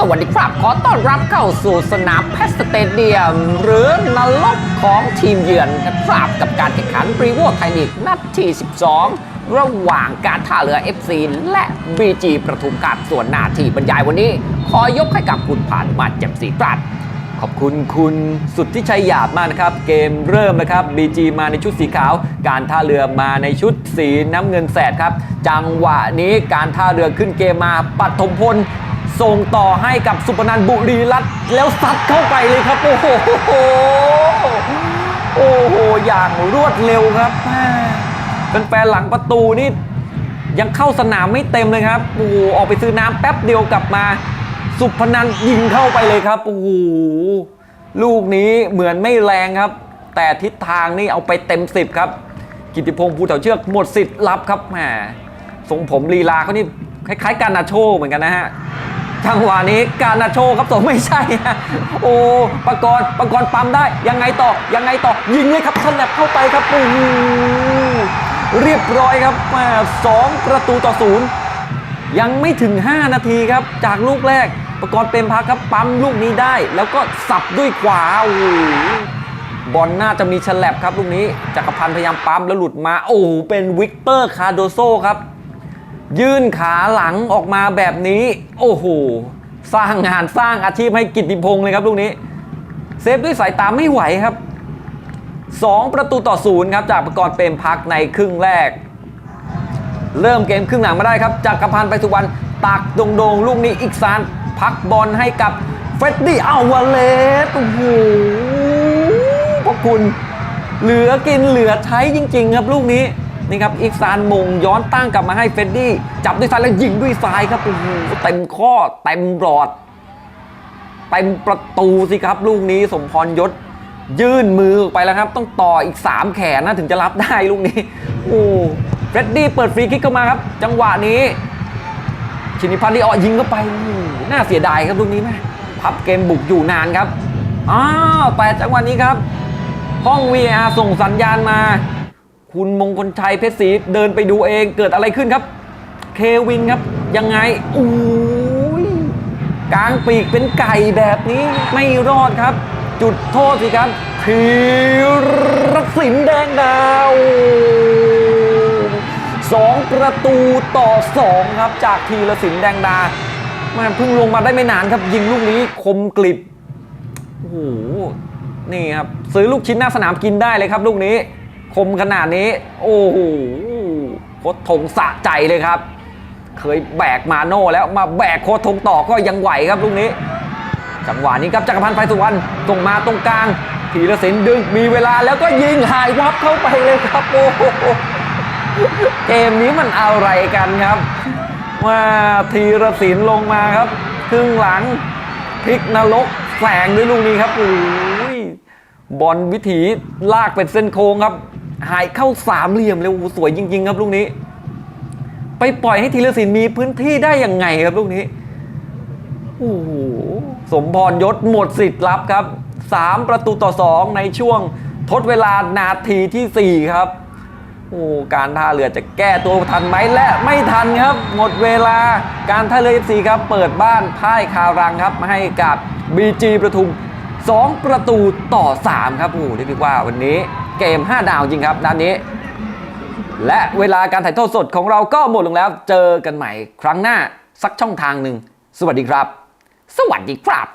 สวัสดีครับ ขอต้อนรับเข้าสู่สนามแพสสเตเดียม หรือนรกของทีมเยือนนะครับกับการแข่งขันปรีโวไทยลีกนัดที่ 12 ระหว่างการท่าเรือ FC และ BG ประทุมการส่วนหน้าที่บรรยายวันนี้ ขอยกให้กับคุณผ่านมาแจ่มสีปรัตขอบคุณคุณสุดที่ชัยหยาบมากนะครับ เกมเริ่มนะครับ BG มาในชุดสีขาว การท่าเรือมาในชุดสีน้ำเงินแสดครับ จังหวะนี้การท่าเรือขึ้นเกมมาปัดทมพล ส่งต่อให้กับสุพนันบุรีรัตแล้วซัดเข้าไปเลยครับ โอ้โหโอ้โหอย่างรวดเร็วครับเป็นแฟนหลังประตูนี่ยังเข้าสนามไม่เต็มเลยครับโอ้โหออกไปซื้อน้ำแป๊บเดียวกลับมา สุพนันยิงเข้าไปเลยครับโอ้โหลูกนี้เหมือนไม่แรงครับ แต่ทิศทางนี่เอาไปเต็มสิบครับ กิติพงศ์ภูเถาเชือกหมดสิทธิ์รับครับแหมทรงผมลีลาเขานี่คล้ายๆการนาโชเหมือนกันนะฮะ จังหวะนี้การนาโชครับตัวไม่ใช่ฮะโอ้ประกรณ์ปกรปั๊มได้ ยังไงต่อยังไงต่อยิงเลยครับฉลับเข้าไปครับโอ้เรียบร้อยครับแหม่สองประตูต่อศูนย์ยังไม่ถึง 5 นาทีครับ จากลูกแรก ประกรณ์เป็นพักครับปั๊มลูกนี้ได้ แล้วก็สับด้วยขวาโอ้บอลน่าจะมีฉลับครับลูกนี้จักรพันธ์พยายามปั๊มแล้วหลุดมา โอ้เป็นวิกเตอร์คาโดโซครับ ยื่นขาหลังออกมาแบบนี้ โอ้โห สร้างงานสร้างอาชีพให้กิตติพงศ์เลยครับลูกนี้ เซฟด้วยสายตาไม่ไหวครับ 2 ประตูต่อศูนย์ครับ จากประกรณ์เปรมพักในครึ่งแรก เริ่มเกมครึ่งหลังมาได้ครับจากกระพันไปสุวรรณตักโดงๆลูกนี้อีกซานพักบอลให้กับเฟรดดี้อาวาเลสโอ้โหพวกคุณ เหลือกินเหลือใช้จริง ๆ ครับลูกนี้ นี่ครับอีกซานมงย้อนตั้งกลับมาให้เฟดดี้จับด้วยซ้ายแล้วยิงด้วยซ้ายครับโอ้โหเต็มข้อเต็มรอดเต็มประตูสิครับ ลูกนี้สมพรยศยื่นมือออกไปแล้วครับ ต้องต่ออีก 3 แขนนะถึงจะรับได้ลูกนี้โอ้เฟรดดี้เปิดฟรีคิกเข้ามาครับ จังหวะนี้ชินิพันธ์ที่ออยิงเข้าไปโอ้หน่าเสียดายครับลูกนี้แม่พับเกมบุกอยู่นานครับอ้าวแต่จังหวะนี้ครับ ห้อง VR ส่งสัญญาณมา คุณมงคลชัยเพชรศรีเดินไปดูเองเกิดอะไรขึ้นครับ เควินครับ ยังไงอู้ยกลางปีกเป็นไก่แบบนี้ไม่รอดครับ จุดโทษสิครับธีรศิลป์แดงดาวสองประตูต่อสองครับ จากธีรศิลป์แดงดาแมันเพิ่งลงมาได้ไม่นานครับ ยิงลูกนี้คมกลิบโอ้โหนี่ครับ ซื้อลูกชิ้นหน้าสนามกินได้เลยครับลูกนี้ คมขนาดนี้ โอ้โหโคตรทงสะใจเลยครับ เคยแบกมาโน่แล้วมาแบกโคตรทงต่อก็ยังไหวครับลูกนี้ จังหวะนี้ครับจักรพันธ์ไฟสุวรรณตรงมาตรงกลางธีรศิลป์ดึงมีเวลาแล้วก็ยิงหายวับเข้าไปเลยครับโอ้โหเกมนี้มันอะไรกันครับว่าธีรศิลป์ลงมาครับครึ่งหลังพลิกนรกแฝงด้วยลูกนี้ครับโอ้ยบอลวิถีลากเป็นเส้นโค้งครับ หายเข้าสามเหลี่ยมเลยโอ้สวยจริง ๆ ครับลูกนี้ ไปปล่อยให้ธีรศิลป์มีพื้นที่ได้ยังไงครับลูกนี้โอ้โหสมพรยศหมดสิทธิ์รับครับ3ประตูต่อ2ในช่วงทดเวลานาทีที่สี่ครับโอ้การท่าเรือจะแก้ตัวทันไหมและไม่ทันครับ หมดเวลาการท่าเรือ FC ครับ เปิดบ้านพ่ายคารังครับให้กับ BG ประทุม 2 ประตูต่อ 3 ครับโอ้โหเรียกว่าวันนี้ เกม 5 ดาวจริงครับนัดนี้ และเวลาการถ่ายทอดสดของเราก็หมดลงแล้ว เจอกันใหม่ครั้งหน้าสักช่องทางหนึ่ง สวัสดีครับ สวัสดีครับ